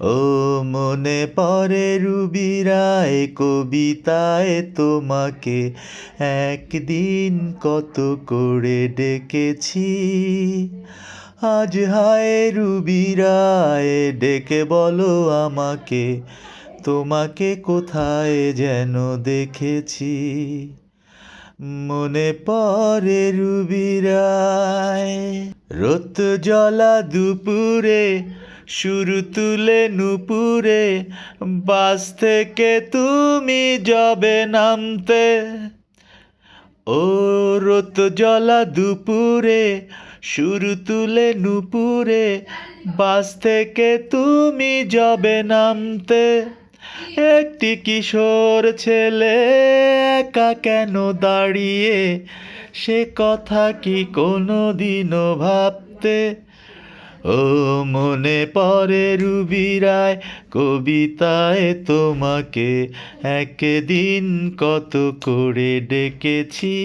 ও মনে পড়ে রুবিরায় কবিতায় তোমাকে। একদিন কত করে ডেকেছি। আজ হায় রুবিরায় ডেকে বলো আমাকে, তোমাকে কোথায় যেন দেখেছি। মনে পরে রুবিরায় রত জলা দুপুরে শুরু তুলে নুপুরে, বাস থেকে তুমি যাবে নামতে। ও রত জলা দুপুরে, শুরু তুলে নুপুরে, বাস থেকে তুমি যাবে নামতে। একটি কিশোর ছেলে একা কেন দাঁড়িয়ে, সে কথা কি কোনো দিনও ভাবতে? ও মনে পড়ে রুবিরায় কবিতায় তোমাকে, একদিন কত করে ডেকেছি।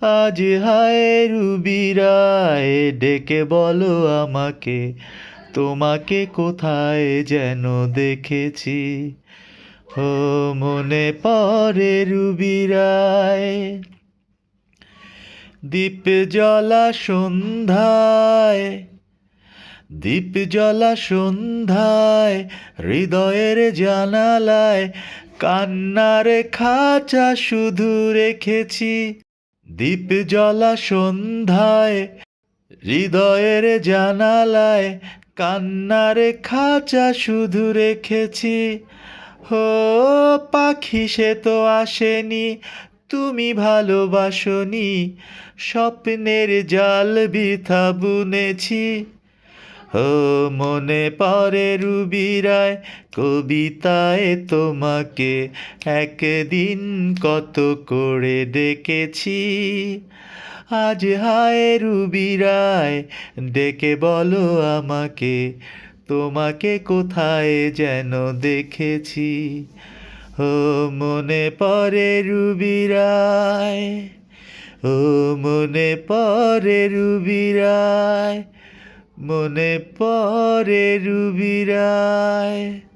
আজ হায় রুবিরায়, ডেকে বলো আমাকে, তোমাকে কোথায় যেন দেখেছি। ও মনে পড়ে রুবিরায় দীপ জ্বলা সন্ধ্যায়, দীপ জ্বলা সন্ধ্যায়, হৃদয়ের জানালায় কান্নার খাঁচা শুধু রেখেছি। দীপ জ্বলা সন্ধ্যায়, হৃদয়ের জানালায় কান্নার খাঁচা শুধু রেখেছি। হো পাখি সে তো আসেনি তুমি ভালোবাসনি, স্বপ্নের জাল বৃথা বুনেছি। ও মনে পড়ে রুবিরায়, কবিতায় তোমাকে একদিন কত করে ডেকেছি আজ হায় রুবিরায় ডেকে বলো আমাকে, তোমাকে কোথায় যেন দেখেছি। ও মনে পরে রুবিরায় ও মনে পরে রুবিরায় মনে পরে রুবিরায়।